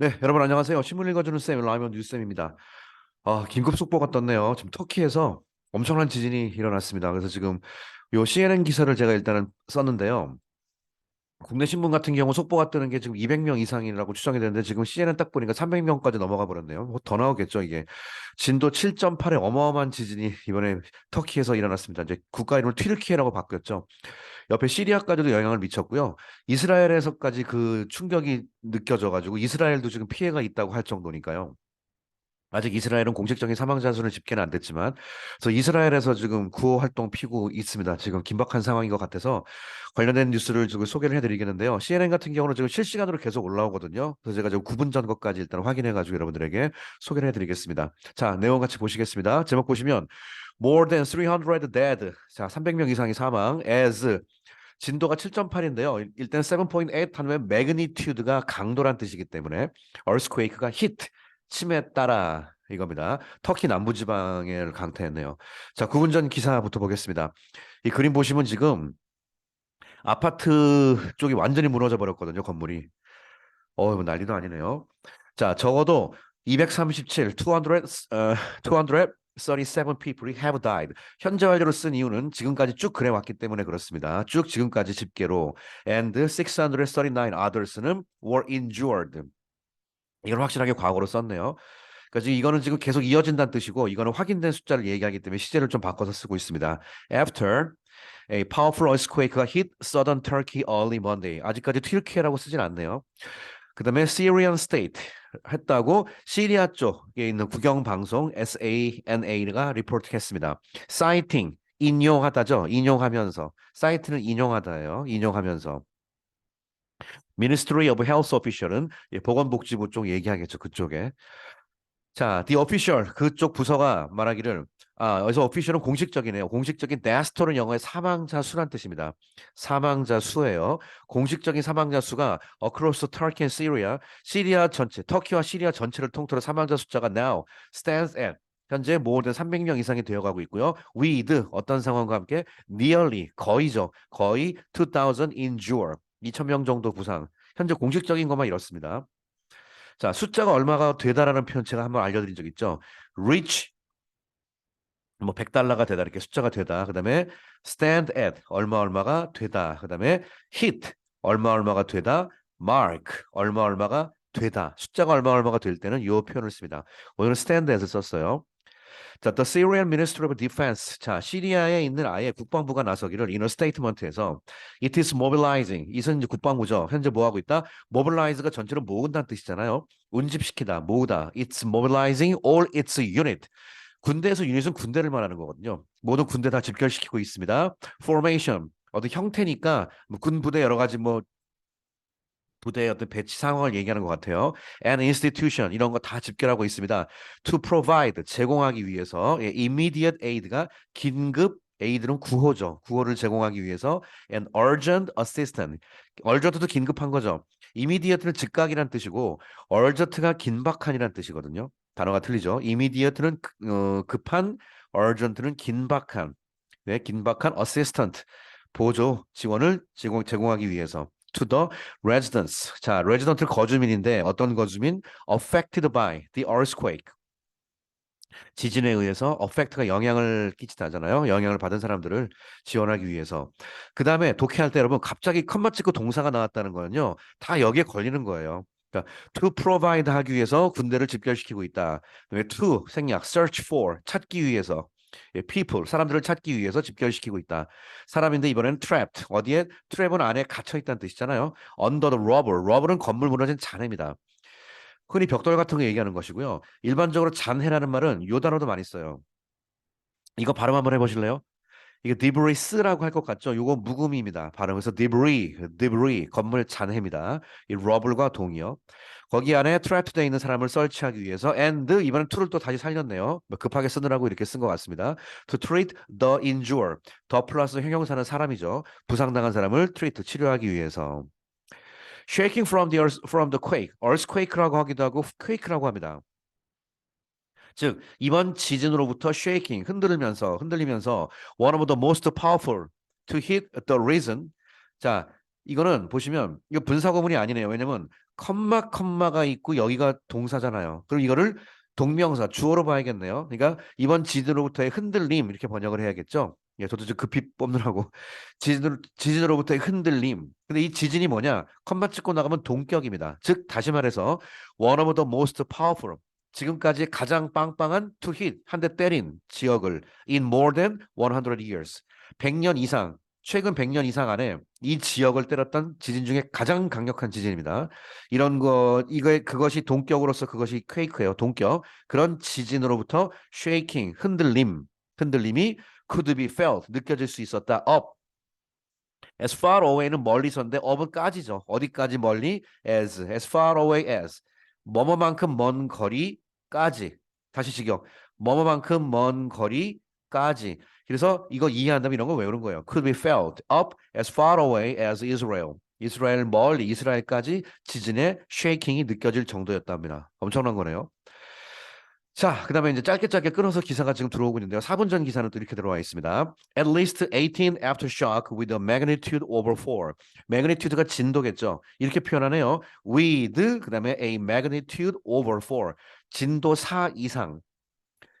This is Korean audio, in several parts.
네, 여러분 안녕하세요. 신문 읽어주는 쌤 라이먼 뉴쌤입니다. 아, 긴급 속보가 떴네요. 지금 터키에서 엄청난 지진이 일어났습니다. 그래서 지금 요 CNN 기사를 제가 일단은 썼는데요. 국내 신문 같은 경우 속보가 뜨는 게 지금 200명 이상이라고 추정이 되는데 지금 CNN 딱 보니까 300명까지 넘어가 버렸네요. 뭐 더 나오겠죠, 이게. 진도 7.8의 어마어마한 지진이 이번에 터키에서 일어났습니다. 이제 국가 이름을 튀르키예라고 바뀌었죠. 옆에 시리아까지도 영향을 미쳤고요. 이스라엘에서까지 그 충격이 느껴져 가지고 이스라엘도 지금 피해가 있다고 할 정도니까요. 아직 이스라엘은 공식적인 사망자 수는 집계는 안 됐지만, 그래서 이스라엘에서 지금 구호 활동 피고 있습니다. 지금 긴박한 상황인 것 같아서 관련된 뉴스를 지금 소개를 해드리겠는데요. CNN 같은 경우는 지금 실시간으로 계속 올라오거든요. 그래서 제가 지금 9분 전 것까지 일단 확인해가지고 여러분들에게 소개를 해드리겠습니다. 자, 내용 같이 보시겠습니다. 제목 보시면 More than 300 dead. 자, 300명 이상이 사망. As 진도가 7.8인데요. 일단 7.8 하면 magnitude가 강도란 뜻이기 때문에 earthquake가 hit 침에 따라 이겁니다. 터키 남부지방을 강타했네요. 자, 9분 전 기사부터 보겠습니다. 이 그림 보시면 지금 아파트 쪽이 완전히 무너져 버렸거든요, 건물이. 어, 이거 난리도 아니네요. 자, 적어도 237, 200, 어, 237 people have died. 현재 완료로 쓴 이유는 지금까지 쭉 그래 왔기 때문에 그렇습니다. 쭉 지금까지 집계로 and 639 others는 were injured. 이걸 확실하게 과거로 썼네요. 그러니까 이거는 지금 계속 이어진다는 뜻이고 이거는 확인된 숫자를 얘기하기 때문에 시제를 좀 바꿔서 쓰고 있습니다. After a powerful earthquake가 hit southern Turkey early Monday. 아직까지 튀르키예라고 쓰진 않네요. 그 다음에 Syrian State 했다고 시리아 쪽에 있는 국영 방송 SANA가 리포트했습니다. Citing 인용하다죠. 인용하면서 사이트는 인용하다예요. 인용하면서 Ministry of Health official은 예, 보건복지부 쪽 얘기하겠죠. 그쪽에. 자, the official 그쪽 부서가 말하기를 아, 여기서 official은 공식적이네요. 공식적인 deathtoll은 영어의 사망자 수란 뜻입니다. 사망자 수예요. 공식적인 사망자 수가 across Turkey and Syria, 시리아 전체, 터키와 시리아 전체를 통틀어 사망자 숫자가 now stands at 현재 than 300명 이상이 되어가고 있고요. with 어떤 상황과 함께 nearly 거의죠. 거의 2,000 injured 2,000명 정도 부상. 현재 공식적인 것만 이렇습니다. 자, 숫자가 얼마가 되다라는 표현 제가 한번 알려드린 적 있죠. reach 뭐 100달러가 되다 이렇게 숫자가 되다. 그다음에 stand at 얼마 얼마가 되다. 그다음에 hit 얼마 얼마가 되다. mark 얼마 얼마가 되다. 숫자가 얼마 얼마가 될 때는 이 표현을 씁니다. 오늘은 stand at을 썼어요. 자, the Syrian Ministry of Defense. 자, 시리아에 있는 아예 국방부가 나서기를 a statement에서 it is mobilizing. 이제 국방부죠. 현재 뭐 하고 있다? mobilize가 전체로 모은다는 뜻이잖아요. 운집시키다, 모으다. It's mobilizing all its unit. 군대에서 유닛은 군대를 말하는 거거든요. 모든 군대 다 집결시키고 있습니다. formation 어떤 형태니까 뭐 군부대 여러 가지 뭐 부대의 어떤 배치 상황을 얘기하는 것 같아요. and institution 이런 거 다 집결하고 있습니다. to provide 제공하기 위해서 예, immediate aid가 긴급 aid는 구호죠. 구호를 제공하기 위해서 and urgent assistance urgent도 긴급한 거죠. immediate는 즉각이란 뜻이고 urgent가 긴박한이란 뜻이거든요. 단어가 틀리죠. immediate는 그- 어, 급한 urgent는 긴박한 네, 긴박한 assistant 보조 지원을 제공, 제공하기 위해서 to the residents. 자, resident는 거주민인데 어떤 거주민? affected by the earthquake. 지진에 의해서 affect가 영향을 끼치다잖아요. 영향을 받은 사람들을 지원하기 위해서. 그 다음에 독해할 때 여러분 갑자기 컴마 찍고 동사가 나왔다는 거는요. 다 여기에 걸리는 거예요. 그러니까 to provide 하기 위해서 군대를 집결시키고 있다. 그다음에 to 생략, search for 찾기 위해서. 예, people 사람들을 찾기 위해서 집결시키고 있다. 사람인데 이번에는 trapped 어디에 trap은 안에 갇혀 있다는 뜻이잖아요. under the rubble rubber은 건물 무너진 잔해입니다. 흔히 벽돌 같은 거 얘기하는 것이고요. 일반적으로 잔해라는 말은 요 단어도 많이 써요. 이거 발음 한번 해보실래요? 이게 debris라고 할 것 같죠? 요거 묵음입니다. 발음에서 debris, debris 건물 잔해입니다. 이 rubble과 동이요. 거기 안에 trapped 돼 있는 사람을 설치하기 위해서 and 이번엔 to를 또 다시 살렸네요. 뭐 급하게 쓰느라고 이렇게 쓴 것 같습니다. to treat the injured. 더 플러스 형용사는 사람이죠. 부상당한 사람을 treat 치료하기 위해서. shaking from the earth, from the quake. earthquake라고 하기도 하고 quake라고 합니다. 즉 이번 지진으로부터 shaking 흔들면서 흔들리면서 one of the most powerful to hit the region. 자 이거는 보시면 이거 분사 구문이 아니네요. 왜냐면 컴마 컴마가 있고 여기가 동사잖아요. 그럼 이거를 동명사 주어로 봐야겠네요. 그러니까 이번 지진으로부터의 흔들림 이렇게 번역을 해야겠죠. 예, 저도 좀 급히 뽑느라고 지진 지진으로부터의 흔들림. 근데 이 지진이 뭐냐? 컴마 찍고 나가면 동격입니다. 즉 다시 말해서 one of the most powerful 지금까지 가장 빵빵한 to hit 한 대 때린 지역을 in more than 100 years 100년 이상 최근 100년 이상 안에 이 지역을 때렸던 지진 중에 가장 강력한 지진입니다. 이런 거 이거 그것이 동격으로서 그것이 퀘이크예요. 동격. 그런 지진으로부터 shaking 흔들림 흔들림이 could be felt 느껴질 수 있었다. up as far away는 멀리서인데 up은 까지죠. 어디까지 멀리? as as far away as 뭐뭐만큼 먼 거리까지 다시 직역 뭐뭐만큼 먼 거리까지 그래서 이거 이해한다면 이런 거 외우는 거예요. could be felt up as far away as Israel. 이스라엘 멀리 이스라엘까지 지진의 쉐이킹이 느껴질 정도였답니다. 엄청난 거네요. 자, 그 다음에 이제 짧게 짧게 끊어서 기사가 지금 들어오고 있는데요. 4분 전 기사는 또 이렇게 들어와 있습니다. At least 18 aftershock with a magnitude over 4. magnitude가 진도겠죠. 이렇게 표현하네요. with 그 다음에 a magnitude over 4. 진도 4 이상.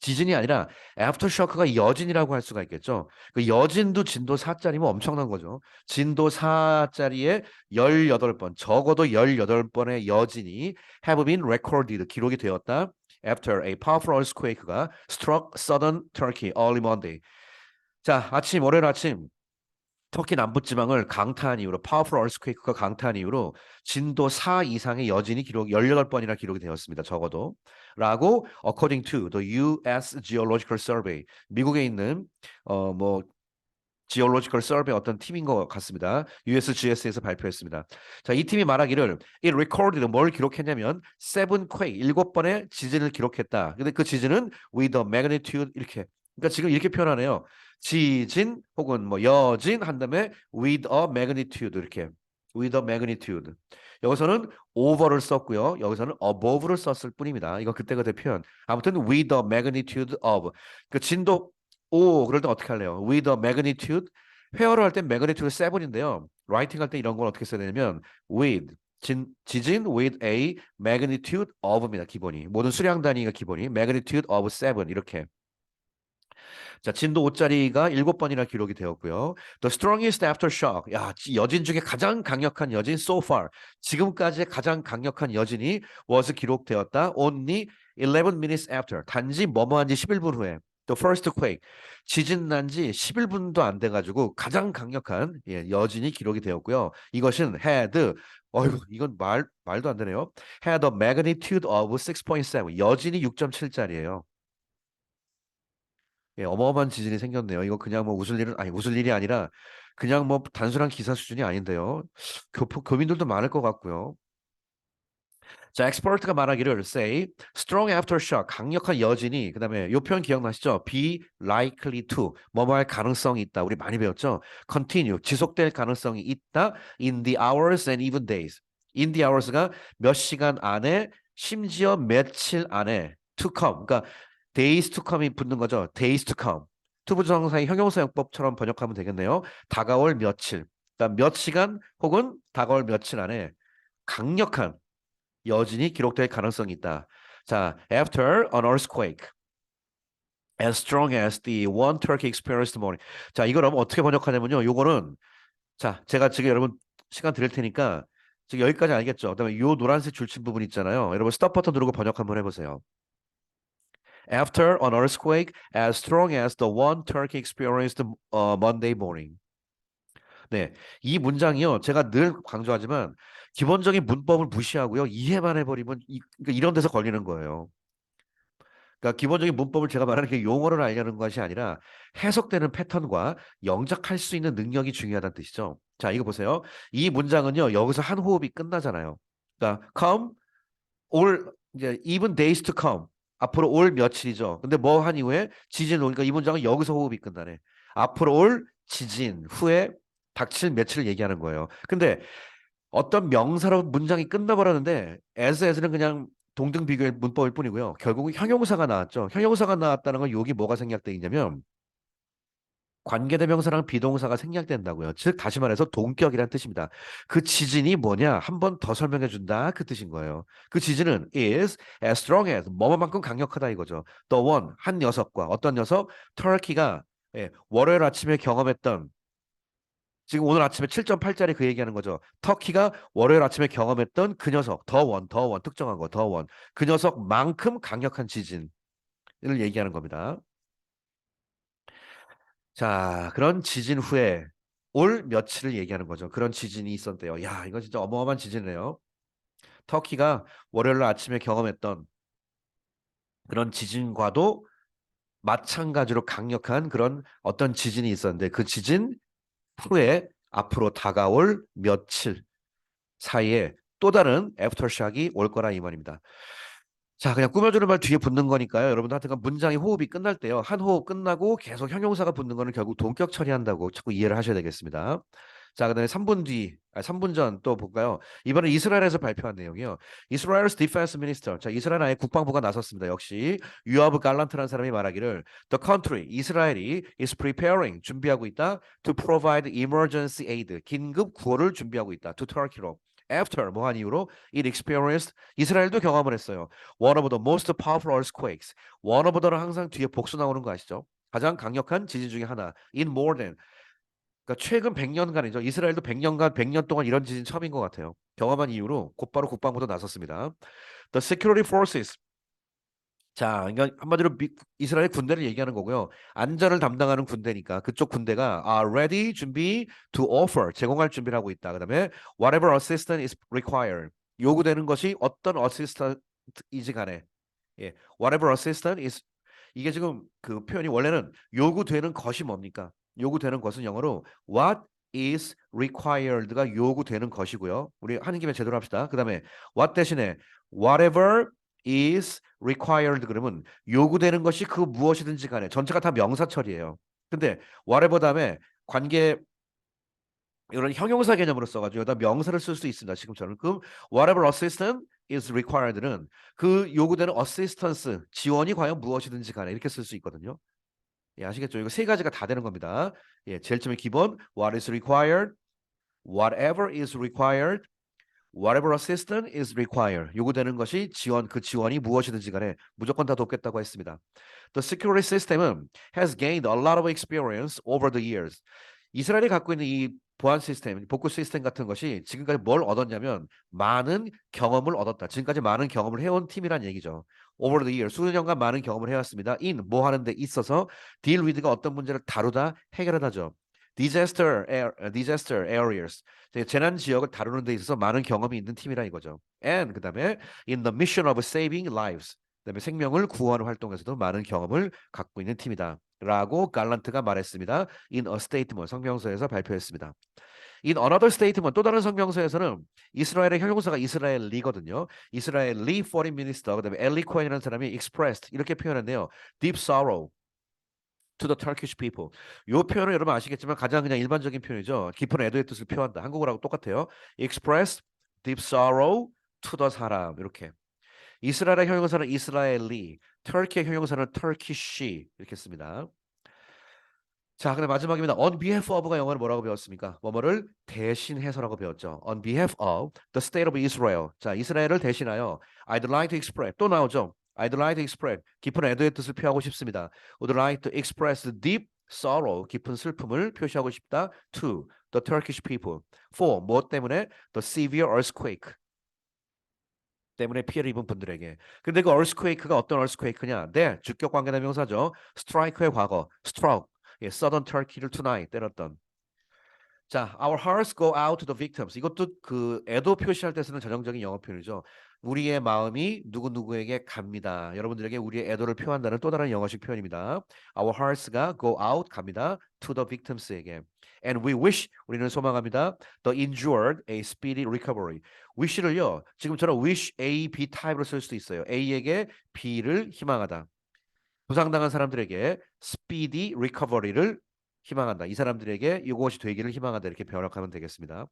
지진이 아니라 애프터쇼크가 여진이라고 할 수가 있겠죠. 그 여진도 진도 4짜리면 엄청난 거죠. 진도 4짜리에 18번, 적어도 18번의 여진이 have been recorded, 기록이 되었다. After a powerful earthquake가 struck southern Turkey early Monday. 자, 아침, 월요일 아침 터키 남부 지방을 강타한 이후로 파워풀 얼스퀘이크가 강타한 이후로 진도 4 이상의 여진이 기록 18번이나 기록이 되었습니다. 적어도 라고 according to the US Geological Survey 미국에 있는 어뭐 Geological Survey 어떤 팀인 것 같습니다. USGS에서 발표했습니다. 자, 이 팀이 말하기를 it recorded 뭘 기록했냐면 seven quake 일곱 번의 지진을 기록했다. 근데 그 지진은 with a magnitude 이렇게 그러니까 지금 이렇게 표현하네요. 지진 혹은 뭐 여진 한 다음에 with a magnitude 이렇게 with a magnitude 여기서는 over를 썼고요. 여기서는 above를 썼을 뿐입니다. 이거 그때그때 표현. 아무튼 with a magnitude of 그 진도 5 그럴 때 어떻게 할래요? with a magnitude 회어를 할때 magnitude 7인데요. 라이팅 할 때 이런 걸 어떻게 써야 되냐면 with 진, 지진 with a magnitude of입니다. 기본이. 모든 수량 단위가 기본이 magnitude of 7 이렇게 자, 진도 5짜리가 7번이나 기록이 되었고요. The strongest aftershock. 야, 여진 중에 가장 강력한 여진 so far. 지금까지 가장 강력한 여진이 was 기록되었다. Only 11 minutes after. 단지 뭐뭐한 지 11분 후에. The first. 지진 난 지 11분도 안 돼 가지고 가장 강력한 예, 여진이 기록이 되었고요. 이것은 had 어휴, 이건 말 말도 안 되네요. had a magnitude of 6.7. 여진이 6.7짜리예요. 예, 어마어마한 지진이 생겼네요. 이거 그냥 뭐 웃을 일은 아니 웃을 일이 아니라 그냥 뭐 단순한 기사 수준이 아닌데요. 교, 교민들도 많을 것 같고요. 자, 엑스퍼트가 말하기를 say strong aftershock 강력한 여진이 그다음에 요 표현 기억나시죠? be likely to 뭐뭐 할 가능성이 있다. 우리 많이 배웠죠? continue 지속될 가능성이 있다 in the hours and even days. in the hours가 몇 시간 안에 심지어 며칠 안에 to come. 그러니까 days to come이 붙는 거죠. days to come. 투부정사의 형용사 용법처럼 번역하면 되겠네요. 다가올 며칠. 그러니까 몇 시간 혹은 다가올 며칠 안에 강력한 여진이 기록될 가능성이 있다. 자, after an earthquake as strong as the one Turkey experienced morning. 자, 이걸 어떻게 번역하냐면요. 요거는 자, 제가 지금 여러분 시간 드릴 테니까 지금 여기까지 알겠죠? 그다음에 요 노란색 줄친 부분 있잖아요. 여러분 스톱 버튼 누르고 번역 한번 해 보세요. after an earthquake as strong as the one Turkey experienced uh, Monday morning. 네, 이 문장이요. 제가 늘 강조하지만 기본적인 문법을 무시하고요. 이해만 해버리면 이, 그러니까 이런 데서 걸리는 거예요. 그러니까 기본적인 문법을 제가 말하는 게 용어를 알려는 것이 아니라 해석되는 패턴과 영작할 수 있는 능력이 중요하다는 뜻이죠. 자, 이거 보세요. 이 문장은요. 여기서 한 호흡이 끝나잖아요. 그러니까 come or 이제 even days to come 앞으로 올 며칠이죠. 근데 뭐 한 이후에 지진 오니까 이 문장은 여기서 호흡이 끝나네. 앞으로 올 지진 후에 닥칠 며칠을 얘기하는 거예요. 근데 어떤 명사로 문장이 끝나버렸는데 as as는 그냥 동등 비교의 문법일 뿐이고요. 결국은 형용사가 나왔죠. 형용사가 나왔다는 건 여기 뭐가 생략돼 있냐면 관계대명사랑 비동사가 생략된다고요. 즉 다시 말해서 동격이란 뜻입니다. 그 지진이 뭐냐? 한 번 더 설명해 준다 그 뜻인 거예요. 그 지진은 is as strong as 뭐뭐만큼 강력하다 이거죠. The one 한 녀석과 어떤 녀석? 터키가 예, 월요일 아침에 경험했던 지금 오늘 아침에 7.8짜리 그 얘기하는 거죠. 터키가 월요일 아침에 경험했던 그 녀석, 더 원, 더 원, 특정한 거, 더 원. 그 녀석만큼 강력한 지진을 얘기하는 겁니다. 자, 그런 지진 후에 올 며칠을 얘기하는 거죠. 그런 지진이 있었대요. 야, 이거 진짜 어마어마한 지진이네요. 터키가 월요일 아침에 경험했던 그런 지진과도 마찬가지로 강력한 그런 어떤 지진이 있었는데 그 지진 후에 앞으로 다가올 며칠 사이에 또 다른 애프터샥이 올 거라 이 말입니다. 자, 그냥 꾸며주는 말 뒤에 붙는 거니까요. 여러분들 하여튼 문장의 호흡이 끝날 때요. 한 호흡 끝나고 계속 형용사가 붙는 거는 결국 동격 처리한다고 자꾸 이해를 하셔야 되겠습니다. 자, 그다음에 3분 뒤, 아, 3분 전 또 볼까요? 이번에 이스라엘에서 발표한 내용이요. 이스라엘's defense minister. 자, 이스라엘의 국방부가 나섰습니다. 역시 유아브 갈란트라는 사람이 말하기를 the country 이스라엘이 is preparing 준비하고 있다 to provide emergency aid 긴급 구호를 준비하고 있다 to Turkey로. After 뭐한 이유로 it experienced 이스라엘도 경험을 했어요. One of the most powerful earthquakes. One of the는 항상 뒤에 복수 나오는 거 아시죠? 가장 강력한 지진 중에 하나. In more than 그러니까 최근 100년간이죠. 이스라엘도 100년간 100년 동안 이런 지진 처음인 것 같아요. 경험한 이후로 곧바로 국방부도 나섰습니다. The security forces. 자, 그러니까 한마디로 미, 이스라엘 군대를 얘기하는 거고요. 안전을 담당하는 군대니까 그쪽 군대가 are ready 준비 to offer 제공할 준비를 하고 있다. 그다음에 whatever assistance is required 요구되는 것이 어떤 assistant이지 간에 예, whatever assistance is 이게 지금 그 표현이 원래는 요구되는 것이 뭡니까? 요구되는 것은 영어로 what is required가 요구되는 것이고요. 우리 하는 김에 제대로 합시다. 그 다음에 what 대신에 whatever is required 그러면 요구되는 것이 그 무엇이든지 간에 전체가 다 명사 처리예요. 근데 whatever 다음에 관계 이런 형용사 개념으로 써가지고 여기다 명사를 쓸 수 있습니다. 지금처럼 그럼 whatever assistance is required는 그 요구되는 assistance 지원이 과연 무엇이든지 간에 이렇게 쓸 수 있거든요. 예, 아시겠죠? 이거 세 가지가 다 되는 겁니다. 예, 제일 처음에 기본 what is required, whatever is required, whatever assistance is required. 요구되는 것이 지원 그 지원이 무엇이든지 간에 무조건 다 돕겠다고 했습니다. The security system은 has gained a lot of experience over the years. 이스라엘이 갖고 있는 이 보안 시스템, 복구 시스템 같은 것이 지금까지 뭘 얻었냐면 많은 경험을 얻었다. 지금까지 많은 경험을 해온 팀이란 얘기죠. Over the year 수년간 많은 경험을 해왔습니다. in 뭐 하는 데 있어서 deal with가 어떤 문제를 다루다 해결하다죠. disaster disaster areas 재난 지역을 다루는 데 있어서 많은 경험이 있는 팀이라 이거죠. and 그 다음에 in the mission of saving lives 그다음에 생명을 구하는 활동에서도 많은 경험을 갖고 있는 팀이다. 라고 갈란트가 말했습니다. in a statement 성명서에서 발표했습니다. In another statement 또 다른 성명서에서는 이스라엘의 형용사가 이스라엘리거든요. 이스라엘리 foreign minister 그 다음에 엘리 코엔이라는 사람이 expressed 이렇게 표현했네요. deep sorrow to the Turkish people. 이 표현은 여러분 아시겠지만 가장 그냥 일반적인 표현이죠. 깊은 애도의 뜻을 표한다. 한국어라고 똑같아요. express deep sorrow to the 사람 이렇게. 이스라엘의 형용사는 이스라엘리, 터키의 형용사는 turkish 이렇게 씁니다. 자, 근데 마지막입니다. On behalf of가 영어를 뭐라고 배웠습니까? 뭐뭐를 대신해서라고 배웠죠. On behalf of the state of Israel. 자, 이스라엘을 대신하여 I'd like to express 또 나오죠. I'd like to express 깊은 애도의 뜻을 표하고 싶습니다. Would like to express deep sorrow 깊은 슬픔을 표시하고 싶다. To the Turkish people. For 무엇 때문에 the severe earthquake 때문에 피해를 입은 분들에게. 근데 그 earthquake가 어떤 earthquake냐? 네, 주격 관계대 명사죠. strike의 과거, struck. 예, Southern Turkey를 tonight 때렸던. 자, our hearts go out to the victims. 이것도 그 애도 표시할 때 쓰는 전형적인 영어 표현이죠. 우리의 마음이 누구 누구에게 갑니다. 여러분들에게 우리의 애도를 표한다는 또 다른 영어식 표현입니다. Our hearts가 go out 갑니다. to the victims에게. And we wish 우리는 소망합니다. The injured a speedy recovery. wish를요. 지금처럼 wish A, B 타입으로 쓸 수도 있어요. A에게 B를 희망하다. 부상당한 사람들에게 speedy recovery를 희망한다. 이 사람들에게 이것이 되기를 희망한다. 이렇게 번역하면 되겠습니다.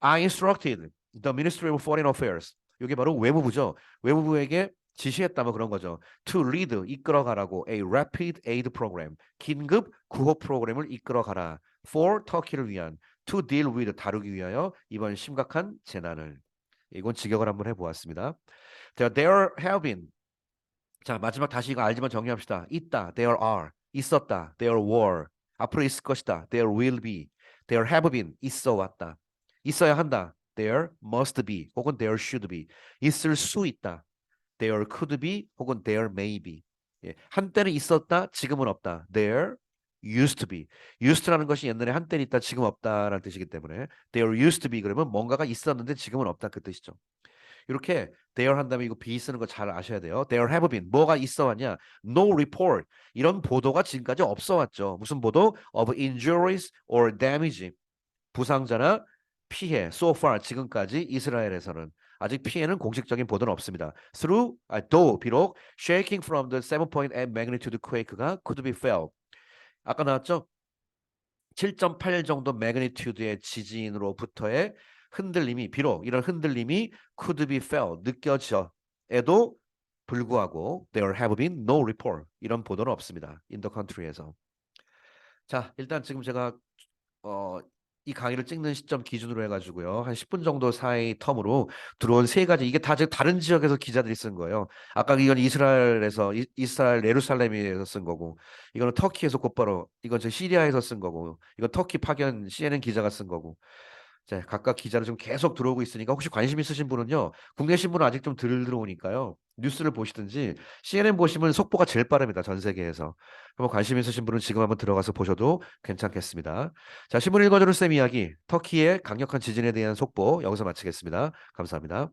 I instructed the Ministry of Foreign Affairs. 이게 바로 외무부죠. 외무부에게 지시했다 뭐 그런 거죠. To lead 이끌어가라고 a rapid aid program 긴급 구호 프로그램을 이끌어가라. For 터키를 위한 to deal with 다루기 위하여 이번 심각한 재난을 이건 직역을 한번 해보았습니다. There have been 자 마지막 다시 이거 알지만 정리합시다. 있다. There are 있었다. There were 앞으로 있을 것이다. There will be There have been 있어 왔다. 있어야 한다. There must be 혹은 there should be 있을 수 있다. There could be 혹은 there may be 예, 한때는 있었다. 지금은 없다. There used to be used라는 것이 옛날에 한때는 있다. 지금 없다라는 뜻이기 때문에 there used to be 그러면 뭔가가 있었는데 지금은 없다 그 뜻이죠. 이렇게 there 한 다음에 이거 be 쓰는 거 잘 아셔야 돼요. There have been 뭐가 있어 왔냐? No report 이런 보도가 지금까지 없어 왔죠. 무슨 보도? Of injuries or damage 부상자나 피해 so far 지금까지 이스라엘에서는 아직 피해는 공식적인 보도는 없습니다. Through 아, though 비록 shaking from the 7.8 magnitude quake가 could be felt 아까 나왔죠? 7.8 정도 magnitude의 지진으로부터의 흔들림이 비록 이런 흔들림이 could be felt 느껴져에도 불구하고 there have been no report 이런 보도는 없습니다. in the country에서. 자, 일단 지금 제가 어, 이 강의를 찍는 시점 기준으로 해가지고요. 한 10분 정도 사이 텀으로 들어온 세 가지 이게 다 지금 다른 지역에서 기자들이 쓴 거예요. 아까 이건 이스라엘에서 이, 이스라엘 예루살렘에서 쓴 거고 이거는 터키에서 곧바로 이건 저 시리아에서 쓴 거고 이건 터키 파견 CNN 기자가 쓴 거고 자, 각각 기자로 좀 계속 들어오고 있으니까 혹시 관심 있으신 분은요. 국내 신문은 아직 좀 덜 들어오니까요. 뉴스를 보시든지 CNN 보시면 속보가 제일 빠릅니다. 전 세계에서. 한번 관심 있으신 분은 지금 한번 들어가서 보셔도 괜찮겠습니다. 자, 신문 읽어주는 쌤 이야기 터키의 강력한 지진에 대한 속보 여기서 마치겠습니다. 감사합니다.